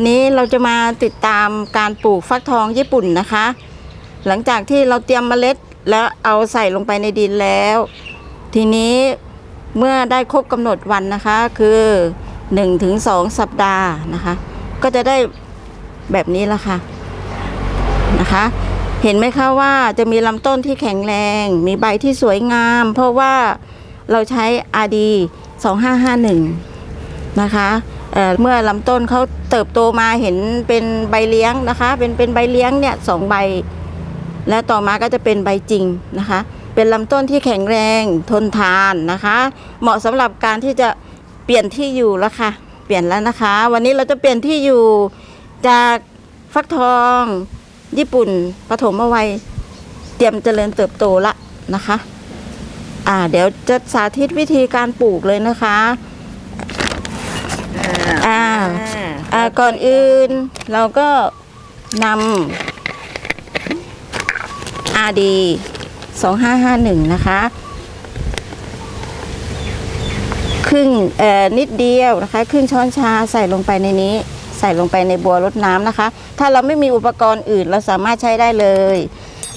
วันนี้เราจะมาติดตามการปลูกฟักทองญี่ปุ่นนะคะ หลังจากที่เราเตรียมเมล็ดแล้วเอาใส่ลงไปในดินแล้ว ทีนี้เมื่อได้ครบกำหนดวันนะคะคือ1ถึง2สัปดาห์นะคะ ก็จะได้แบบนี้ละค่ะนะคะ เห็นไหมคะว่าจะมีลำต้นที่แข็งแรง มีใบที่สวยงาม เพราะว่าเราใช้ RD 2551 นะคะ เเมื่อลำต้นเขาเติบโตมาเห็นเป็นใบเลี้ยงนะคะ เป็นเป็นใบเลี้ยงเนี่ยสองใบ และต่อมาก็จะเป็นใบจริงนะคะ เป็นลำต้นที่แข็งแรงทนทานนะคะ เหมาะสำหรับการที่จะเปลี่ยนที่อยู่แล้วค่ะ เปลี่ยนแล้วนะคะ วันนี้เราจะเปลี่ยนที่อยู่จากฟักทอง ญี่ปุ่นปฐมวัยเตรียมเจริญเติบโตละนะคะ อ่าเดี๋ยวจะสาธิตวิธีการปลูกเลยนะคะ อ่าอ่าก่อนอื่นเราก็นำ RD 2551 นะคะ ครึ่งเอ่อนิดเดียวนะคะ ครึ่งช้อนชาใส่ลงไปในนี้ ใส่ลงไปในบัวรดน้ำนะคะ ถ้าเราไม่มีอุปกรณ์อื่นเราสามารถใช้ได้เลย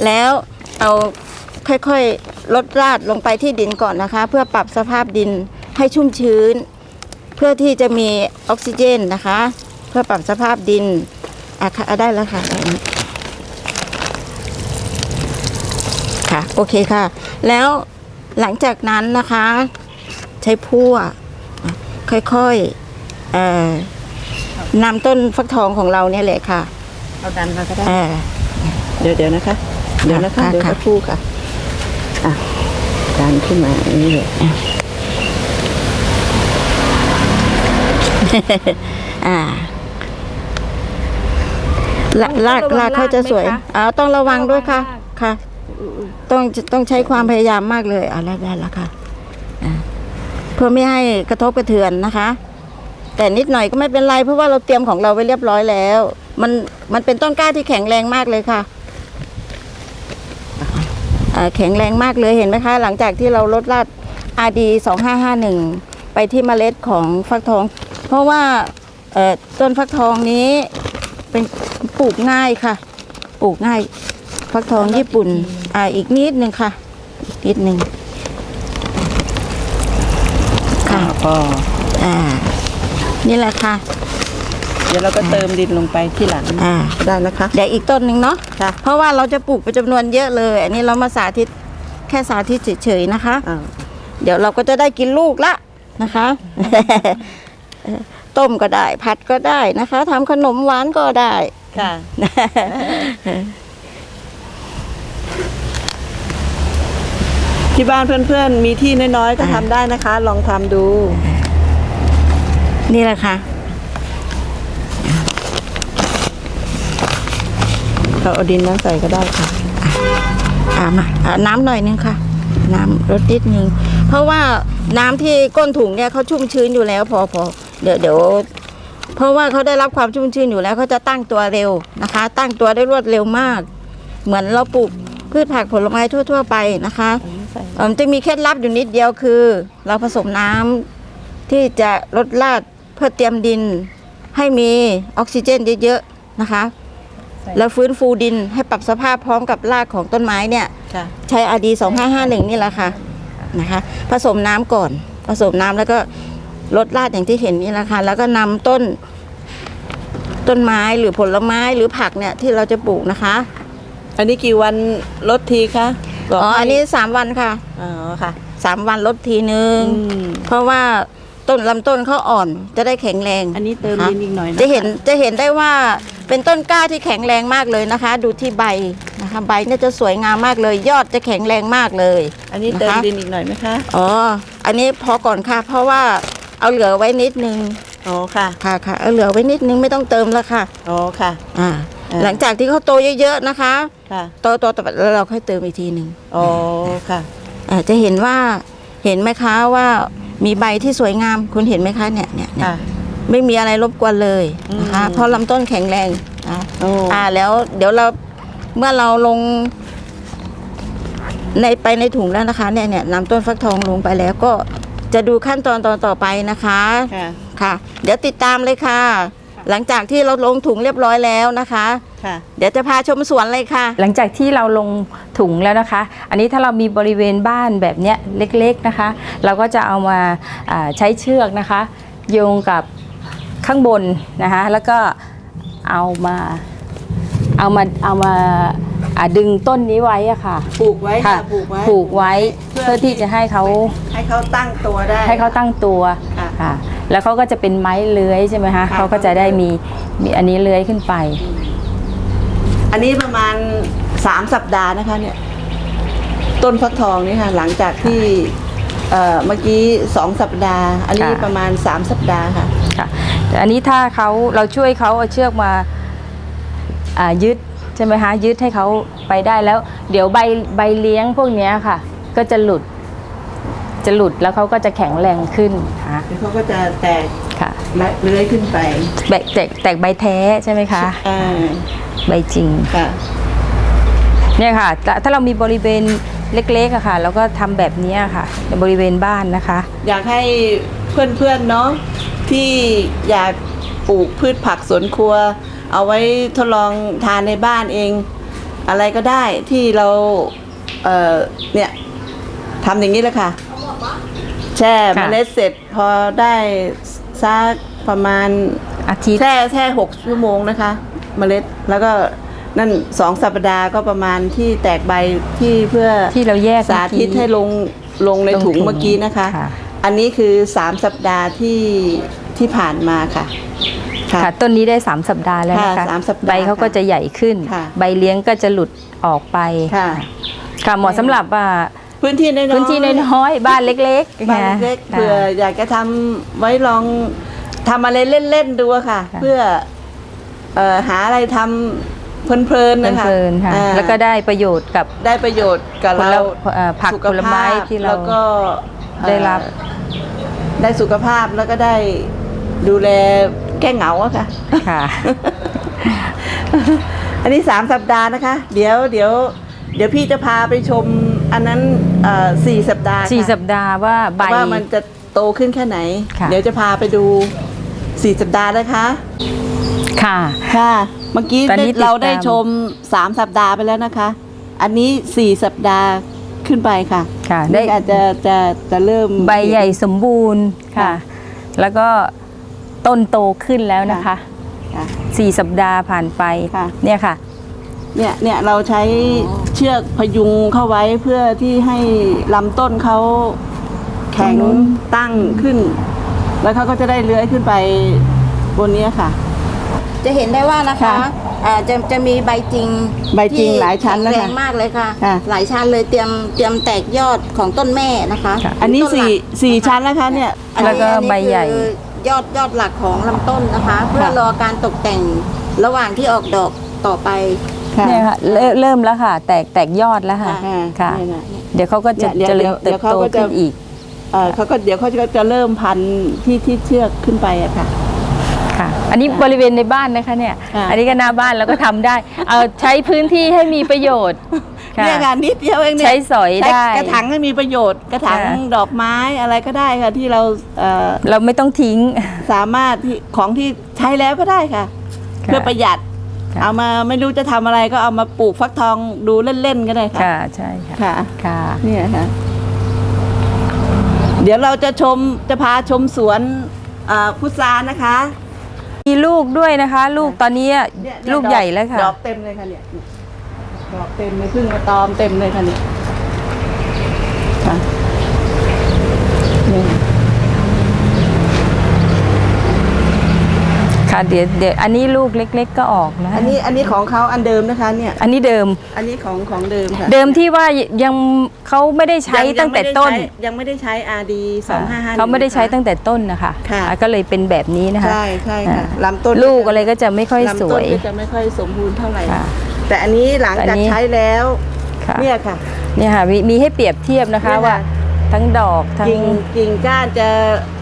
แล้วเอาค่อยๆลดราดลงไปที่ดินก่อนนะคะ เพื่อปรับสภาพดินให้ชุ่มชื้นเพื่อที่จะมีออกซิเจนนะคะ เพื่อปรับสภาพดินอะค่ะอะได้แล้วค่ะได้แล้วค่ะโอเคค่ะ แล้วหลังจากนั้นนะคะ ใช้พั่วอะค่อยๆเอ่อนำต้นฟักทองของเราเนี่ยแหละค่ะเอาดันมาก็ได้เอ่อเดี๋ยวเดี๋ยวนะคะ เดี๋ยวนะคะค่ะเดี๋ยวค่ะสักครู่ค่ะอะดันขึ้นมาอย่างนี้เลย อ่าลากลากลากเขาจะสวยอ่าต้องระวังด้วยค่ะ ค่ะ ต้องต้องใช้ความพยายามมากเลยอ่าได้ได้แล้วค่ะอ่าเพื่อไม่ให้กระทบกระเทือนนะคะ แต่นิดหน่อยก็ไม่เป็นไร เพราะว่าเราเตรียมของเราไว้เรียบร้อยแล้ว มันมันเป็นต้นกล้าที่แข็งแรงมากเลยค่ะอ่าแข็งแรงมากเลยเห็นไหมคะ หลังจากที่เราลดราด RD 2551ไปที่เมล็ดของฟักทอง เพราะว่าเอ่อต้นฟักทองนี้เป็นปลูกง่ายค่ะ ปลูกง่าย ฟักทองญี่ปุ่น อ่าอีกนิดนึงค่ะอีกนิดนึงค่ะพออ่า นี่แหละค่ะ เดี๋ยวเราก็เติมดินลงไปที่หลังอ่าได้นะคะเดี๋ยวอีกต้นหนึ่งเนาะค่ะเพราะว่าเราจะปลูกเป็นจำนวนเยอะเลย อันนี้เรามาสาธิตแค่สาธิตเฉยๆนะคะอ่าเดี๋ยวเราก็จะได้กินลูกละนะคะเอ่อ ต้มก็ได้ ผัดก็ได้นะคะทำขนมหวานก็ได้ ค่ะ ที่บ้านเพื่อนๆ มีที่น้อยๆ ก็ทำได้นะคะ ลองทำดู นี่แหละค่ะเราเอาดินนั้นใส่ก็ได้ค่ะอ่ามาอ่าน้ำหน่อยนึงค่ะ น้ำรดนิดนึง เพราะว่าน้ำที่ก้นถุงเนี่ยเขาชุ่มชื้นอยู่แล้วพอพอ เดี๋ยวเดี๋ยวเพราะว่าเขาได้รับความชุ่มชื้นอยู่แล้วเขาจะตั้งตัวเร็วนะคะ ตั้งตัวได้รวดเร็วมาก เหมือนเราปลูกพืชผักผลไม้ทั่ว ๆ ไปนะคะเอ่อจะมีเคล็ดลับอยู่นิดเดียวคือ เราผสมน้ำที่จะลดราดเพื่อเตรียมดิน ให้มีออกซิเจนเยอะๆนะคะ แล้วฟื้นฟูดินให้ปรับสภาพพร้อมกับรากของต้นไม้เนี่ยค่ะใช้ RD 2551 นี่แหละค่ะนะคะ ผสมน้ำก่อน ผสมน้ำแล้วก็ ลดราดอย่างที่เห็นนี่แหละค่ะแล้วก็นำต้น ต้นไม้หรือผลไม้หรือผักเนี่ยที่เราจะปลูกนะคะ อันนี้กี่วันลดทีคะบอ๋กอให้อันนี้สามวันค่ะอ๋อค่ะ สามวันลดทีนึง อืม เพราะว่าต้นลำต้นเขาอ่อนจะได้แข็งแรงอันนี้เติมะคะดินอีกหน่อยนะจะเห็นจะเห็นได้ว่าเป็นต้นกล้าที่แข็งแรงมากเลยนะคะ ดูที่ใบนะคะใบเนี่ยจะสวยงามมากเลย ยอดจะแข็งแรงมากเลย อันนี้เติมนะคะ ดินอีกหน่อยไหมคะ อ๋อ อันนี้พอก่อนค่ะ เพราะว่า เอาเหลือไว้นิดนึงอ๋อค่ะค่ะค่ะเอาเหลือไว้นิดนึงไม่ต้องเติมแล้วค่ะอ๋อค่ะ อ่า อ่า หลังจากที่เขาโตเยอะๆนะคะค่ะโตโตต่อไปแล้วเราค่อยเติมอีกทีหนึ่งอ๋อค่ะ อ่าจะเห็นว่าเห็นไหมคะว่ามีใบที่สวยงามคุณเห็นไหมคะเนี่ยเนี่ยเนี่ยค่ะ ไม่มีอะไรรบกวนเลยนะคะอืม เพราะลำต้นแข็งแรงนะ โอ้อ่าแล้วเดี๋ยวเราเมื่อเราลง ในไปในถุงแล้วนะคะเนี่ยเนี่ยนำต้นฟักทองลงไปแล้วก็ จะดูขั้นตอนตอนต่อไปนะคะค่ะ ค่ะ เดี๋ยวติดตามเลยค่ะค่ะ หลังจากที่เราลงถุงเรียบร้อยแล้วนะคะ ค่ะ เดี๋ยวจะพาชมสวนเลยค่ะ หลังจากที่เราลงถุงแล้วนะคะ อันนี้ถ้าเรามีบริเวณบ้านแบบเนี้ยเล็กๆนะคะ เราก็จะเอามาอ่าใช้เชือกนะคะ โยงกับข้างบนนะคะ แล้วก็เอามาเอามาเอามา อ่าดึงต้นนี้ไว้อะค่ะ ปลูกไว้ค่ะค่ะปลูกไว้ ผูกไว้เพื่อที่จะให้เขาให้เขาตั้งตัวได้ ให้เขาตั้งตัวค่ะค่ะ แล้วเขาก็จะเป็นไม้เลื้อยใช่ไหมคะค่ะ เขาก็จะได้มีมีอันนี้เลื้อยขึ้นไป อันนี้ประมาณสามสัปดาห์นะคะเนี่ย ต้นฟักทองนี่ค่ะ หลังจากที่เอ่อเมื่อกี้สองสัปดาห์ อันนี้ค่ะ ประมาณสามสัปดาห์ค่ะ ค่ะแต่อันนี้ถ้าเขาเราช่วยเขาเอาเชือกมาอ่ายึด ใช่ไหมคะยึดให้เขาไปได้แล้ว เดี๋ยวใบใบเลี้ยงพวกเนี้ยค่ะ ก็จะหลุด จะหลุดแล้วเขาก็จะแข็งแรงขึ้นค่ะเดี๋ยวเขาก็จะแตกค่ะและเลื้อยขึ้นไปแตกแตกแตกใบแท้ใช่ไหมคะอ่าใบจริงค่ะเนี่ยค่ะแต่ถ้าเรามีบริเวณเล็กๆอะค่ะ แล้วก็ทำแบบเนี้ยค่ะในบริเวณบ้านนะคะ อยากให้เพื่อนๆเนาะที่อยากปลูกพืชผักสวนครัว เอาไว้ทดลองทานในบ้านเอง อะไรก็ได้ที่เราเอ่อเนี่ยทำอย่างนี้แหละค่ะ แช่เมค่ะล็ดเสร็จพอได้สักประมาณอาทิตย์แช่แช่หกชั่วโมงนะคะ เมล็ดแล้วก็นั่นสองสัปดาห์ก็ประมาณที่แตกใบที่เพื่อที่เราแยกสาธิตเมื่อกี้ให้ลงลงในลงถุถุงงเมื่อกี้นะคะค่ะอันนี้คือสามสัปดาห์ที่ที่ผ่านมาค่ะ ค่ะต้นนี้ได้ 3 สัปดาห์แล้วนะคะค่ะสามสัปดาห์ใบเขาก็จะใหญ่ขึ้น ค่ะใบเลี้ยงก็จะหลุดออกไปค่ะ ค่ะเหมาะสำหรับอ่าพื้นที่น้อยๆพื้นที่น้อยๆบ้านเล็กๆบ้านค่ะเล็กๆค่ะ เผื่ออยากจะทำไว้ลองทำอะไรเล่นๆดูอะค่ะ ค่ะ เพื่อเอ่อหาอะไรทำเพลินๆนะคะเพลินๆค่ะ อ่าแล้วก็ได้ประโยชน์กับ ได้ประโยชน์กับผลเราเอ่อผักสุขผลไม้ภาพที่เราแล้วก็เอ่อได้รับได้สุขภาพแล้วก็ได้ดูแล แก้เหงาอะค่ะ ค่ะ อันนี้สามสัปดาห์นะคะ เดี๋ยวเดี๋ยวเดี๋ยวพี่จะพาไปชมอันนั้นเอ่อสี่สัปดาห์ค่ะสี่สัปดาห์ว่าใบ ว่ามันจะโตขึ้นแค่ไหน ค่ะ เดี๋ยวจะพาไปดูสี่สัปดาห์นะคะ ค่ะ ค่ะ เมื่อกี้ตอนนี้ได้เราได้ติดตามชมสามสัปดาห์ไปแล้วนะคะ อันนี้สี่สัปดาห์ขึ้นไปค่ะค่ะ ได้ได้อาจจะจะจะเริ่ม ใบใหญ่สมบูรณ์ค่ะ ค่ะ แล้วก็ ต้นโตขึ้นแล้วนะคะค่ะ สี่สัปดาห์ผ่านไปค่ะ เนี่ยค่ะ เนี่ยเนี่ยเราใช้เชือกพยุงเข้าไว้เพื่อที่ให้ลำต้นเขาแข็งตรงนู้นตั้งขึ้น แล้วเขาก็จะได้เลื้อยขึ้นไปบนเนี้ยค่ะ จะเห็นได้ว่านะคะค่ะอ่าจะจะมีใบจริงใบจริงที่หลายชั้นแข็งแล้วแรค่ะงมากเลยค่ะ ค่ะ หลายชั้นเลยเตรียมเตรียมแตกยอดของต้นแม่นะคะอันนี้ต้หลัสี่กสี่ชั้นแล้วคะเนี่ย อันนี้แล้วก็อันนี้ใบใหญ่ คือ ยอดยอดหลักของลำต้นนะคะ เพื่อรอการตกแต่งระหว่างที่ออกดอกต่อไป ค่ะเนี่ยค่ะเริ่มเริ่มแล้วค่ะ แตกแตกยอดแล้วค่ะค่ะค่ะ เนี่ยนะ เดี๋ยวเขาก็จะเนี่ยเจริเดี๋ญยวเติเดี๋บยวเขาโตก็จะ ขึ้นอีกเอ่อเขาก็เดี๋ยวเขาก็จะเริ่มพันที่ที่เชือกขึ้นไปอะค่ะ ค่ะ อันนี้บริเวณในบ้านนะคะเนี่ย ค่ะ อันนี้ก็หน้าบ้านแล้วก็ทำได้ เอาใช้พื้นที่ให้มีประโยชน์ ค่ะเนี่ยค่ะนิดเดียวเองเนี่ยใช้สอยใช้ได้กระถางให้มีประโยชน์ กระถางค่ะ ดอกไม้อะไรก็ได้ค่ะที่เราเอ่อเราไม่ต้องทิ้ง สามารถที่ของที่ใช้แล้วก็ได้ค่ะ ค่ะเพื่อประหยัด ค่ะ เอามาไม่รู้จะทำอะไรก็เอามาปลูกฟักทองดูเล่นๆก็ได้ค่ะ ค่ะใช่ค่ะค่ะ ค่ะ เนี่ยค่ะ เดี๋ยวเราจะชมจะพาชมสวนอ่าพุทรานะคะ มีลูกด้วยนะคะ ลูกตอนนี้เนี่ยเนี่ยลูกดอใหญ่แล้วค่ะ ดอกเต็มเลยค่ะเนี่ย ดอกเต็มเลยพึ่งมาตอมเต็มเลยค่ะเนี่ยค่ะเนี่ยค่ะเดี๋ยวเดี๋ยวอันนี้ลูกเล็ก ๆ ก็ออกนะอันนี้อันนี้ของเขาอันเดิมนะคะ เนี่ย อันนี้เดิม อันนี้ของของเดิมค่ะเดิมที่ว่ายังเขาไม่ได้ใช้ยังตั้งแต่ยังไม่ได้ต้นใช้ยังไม่ได้ใช้ RD สองห้าห้า เขาไม่ได้ใช้ตั้งแต่ต้นนะคะค่ะ อะก็เลยเป็นแบบนี้นะคะใช่ใช่ค่ะอ่าลำต้นลูกอะไรก็จะไม่ค่อยสลำต้วนย ก็จะไม่ค่อยสมบูรณ์เท่าไหร่ ค่ะ แต่อันนี้หลังแต่อัจากนนี้ใช้แล้วค่ะเนี่ยค่ะเนี่ยค่ะมีมีให้เปรียบเทียบนะคะเนี่ยค่ะว่า ทั้งดอกทั้งกิ่งกิ่งก้านจะ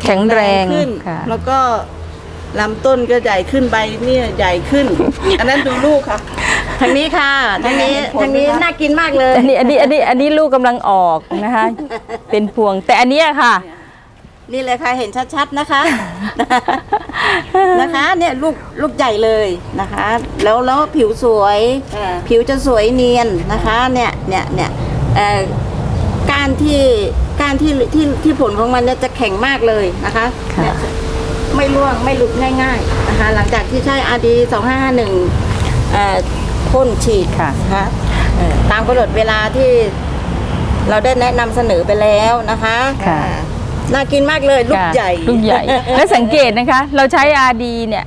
แข็งแรงขึ้นค่ะแล้วก็ลำต้นก็ใหญ่ขึ้นใบเนี่ยใหญ่ขึ้น อันนั้นดูลูกค่ะทางนี้ค่ะทางนี้เห็นผลไหมคะทางนี้น่ากินมากเลย อันนี้อันนี้อันนี้อันนี้ลูกกำลังออกนะคะ เป็นพวงแต่อันเนี้ยค่ะ นี่เลยค่ะเห็นชัดๆนะคะ นะคะ เนี่ยลูกลูกใหญ่เลยนะคะ แล้วแล้วผิวสวยอ่าผิวจะสวยเนียนนะคะ เนี่ยเนี่ยเนี่ยเอ่อก้านที่ก้านที่ที่ที่ผลของมันเนี่ยจะแข็งมากเลยนะคะค่ะเนี่ยไม่ร่วงไม่หลุดง่ายๆนะคะหลังจากที่ใช้ RD 2551เอ่อพ่นฉีดค่ะนะคะเอ่อตามกำหนดเวลาที่เราได้แนะนำเสนอไปแล้วนะคะค่ะ น่ากินมากเลยลูกค่ะใหญ่ ลูกใหญ่ แล้วสังเกตนะคะ เราใช้อาดีเนี่ย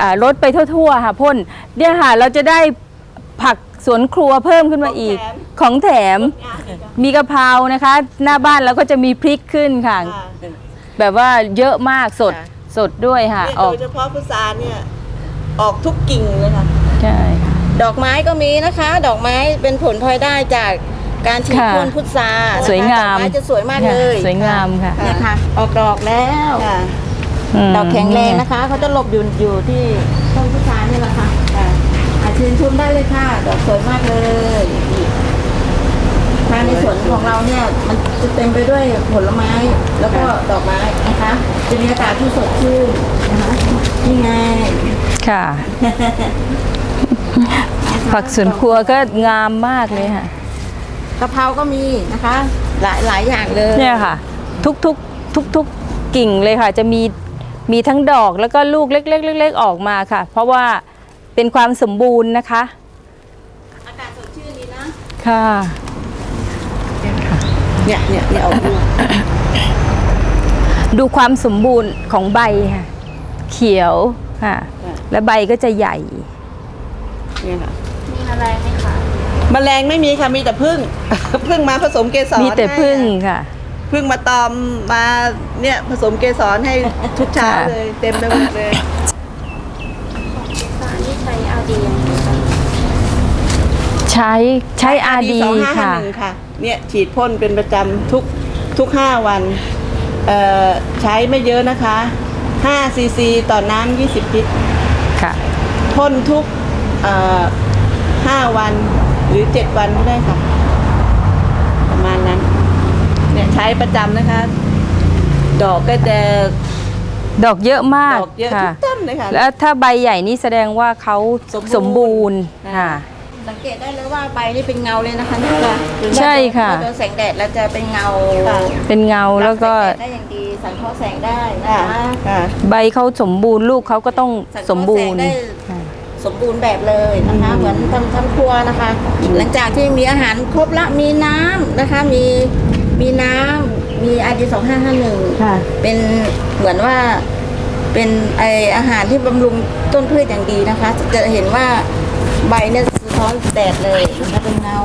อ่าลดไปทั่วๆค่ะพ่นเนี่ยค่ะเราจะได้ผักสวนครัวเพิ่มขึ้นมาอีก ของแถมมีกะเพรานะคะ หน้าบ้านเราก็จะมีพริกขึ้นค่ะ แบบว่าเยอะมากสดค่ะ สดด้วยค่ะ เนี่ยอโดอกยเฉพาะพุทราเนี่ย ออกทุกกิ่งเลยค่ะ ใช่ค่ะ ดอกไม้ก็มีนะคะ ดอกไม้เป็นผลพลอยได้จาก การฉีดค่ะพ่นพุทรานะคะสวยงามดอกไม้จะสวยมากเลยค่ะสวยงามค่ะเนี่ยค่ะออกดอกแล้วค่ะมดอกแข็งแรงนะคะเขาจะหลบอยู่อยู่ที่ต้นพุทรานี่แหละค่ะค่ะอาชื่นชมได้เลยค่ะ ดอกสวยมากเลยทางในสวนของเราเนี่ย มันจะเต็มไปด้วยผลไม้ แล้วก็ดอกไม้นะคะ จะมีอากาศที่สดชื่นนะคะนี่ไงค่ะ ผักสวนครัวก็งามมากเลยค่ะ กะเพราก็มีนะคะ หลายหลายอย่างเลยเนี่ยค่ะ ทุกทุกทุกทุกกิ่งเลยค่ะ จะมีมีทั้งดอกแล้วก็ลูกเล็กๆเล็กๆออกมาค่ะ เพราะว่าเป็นความสมบูรณ์นะคะ อากาศสดชื่นดีนะค่ะเนี่ยเนี่ยเนี่ยออกลูกดูความสมบูรณ์ของใบค่ะ เขียวค่ะ และใบก็จะใหญ่ เนี่ยค่ะมีอะไรไหม คะแมลงไม่มีค่ะมีแต่พึ่ง พึ่งมาผสมเกสรมีแต่ให้พึ่งค่ะ พึ่งมาตอมมาเนี่ยผสมเกสรให้ทุกเช้าค่ะ เลย เต็มไปหมดเลยสารที่ใช้เอาดีใช้ใช้อาดีสองห้าห้าค่ะ หนึ่งค่ะ เนี่ยฉีดพ่นเป็นประจำทุกทุกห้าวันเอ่อใช้ไม่เยอะนะคะ5ซีซีต่อน้ำ20ลิตร ค่ะ พ่นทุกเอ่อห้าวัน หรือเจ็ดวันก็ได้ค่ะ ประมาณนั้น เนี่ยใช้ประจำนะคะ ดอกก็จะดอกเยอะมากดอกเยอะทุค่ะกต้นเลยค่ะแล้วถ้าใบใหญ่นี่แสดงว่าเขาสสมมบูบูรรณ์ณ์อ่าค่ะสังเกตได้เลยว่าใบนี่เป็นเงาเลยนะคะนี่ค่ะใช่ค่ะเมื่อโดนแสงแดดแล้วจะเป็นเงาค่ะเป็นเงาแล้วก็รับแสงแดดได้อย่างดีสังเคราะห์แสงได้นะค่ะคะค่ะใบเขาสมบูรณ์ลูกเขาก็ต้องสังเคสราะมห์บูแสรงณ์ได้ค่ะ สมบูรณ์แบบเลยนะคะเหมือนทำทำครัวนะคะ หลังจากที่มีอาหารครบละมีน้ำนะคะมีมีน้ำมีอาดีสองห้าห้าหนึ่งค่ะ เป็นเหมือนว่าเป็นไออาหารที่บำรุงต้นพืชอย่างดีนะคะ จะเห็นว่าใบเนี่ยสะท้อนแดดเลยนะคะเป็นเงา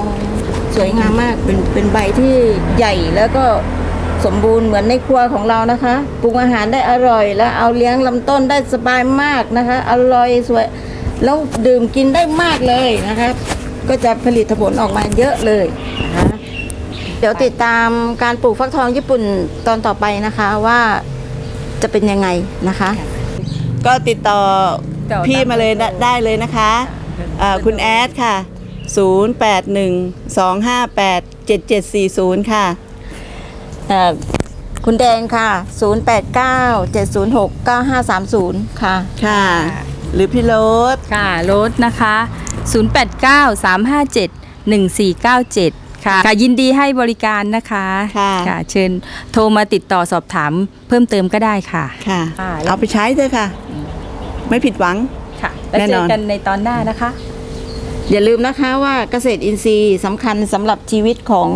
สวยงามมากเป็นเป็นใบที่ใหญ่แล้วก็สมบูรณ์เหมือนในครัวของเรานะคะปรุงอาหารได้อร่อย แล้วเอาเลี้ยงลำต้นได้สบายมากนะคะ อร่อยสวย แล้วดื่มกินได้มากเลยนะคะก็จะผลิตผลออกมาเยอะเลยนะคะเดี๋ยวติดตามการปลูกฟักทองญี่ปุ่นตอนต่อไปนะคะว่าจะเป็นยังไงนะคะ ก็ติดต่อต่อพี่มาเลยนะได้เลยนะคะอ่าคุณแอดค่ะ 0812587740 ค่ะ เอ่อคุณแดงค่ะ 0897069530 ค่ะ ค่ะ หรือพี่โรสค่ะรถนะคะ 0893571497 ค่ะ ค่ะยินดีให้บริการนะคะค่ะ เชิญโทรมาติดต่อสอบถามเพิ่มเติมก็ได้ค่ะ ค่ะค่ะเอาไปใช้เลยค่ะ ไม่ผิดหวัง ค่ะ แล้วแน่เจนออน กันในตอนหน้านะคะ อย่าลืมนะคะว่าเกษตรอินทรีย์สำคัญสำหรับชีวิตของ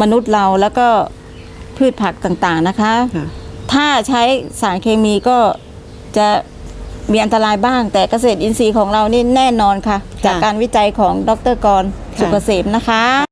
มนุษย์เราแล้วก็พืชผักต่างๆนะคะ ค่ะ ถ้าใช้สารเคมีก็จะ มีอันตรายบ้าง แต่เกษตรอินทรีย์ของเรานี่แน่นอนค่ะ จากการวิจัยของดรกรสุกเกษมนะคะ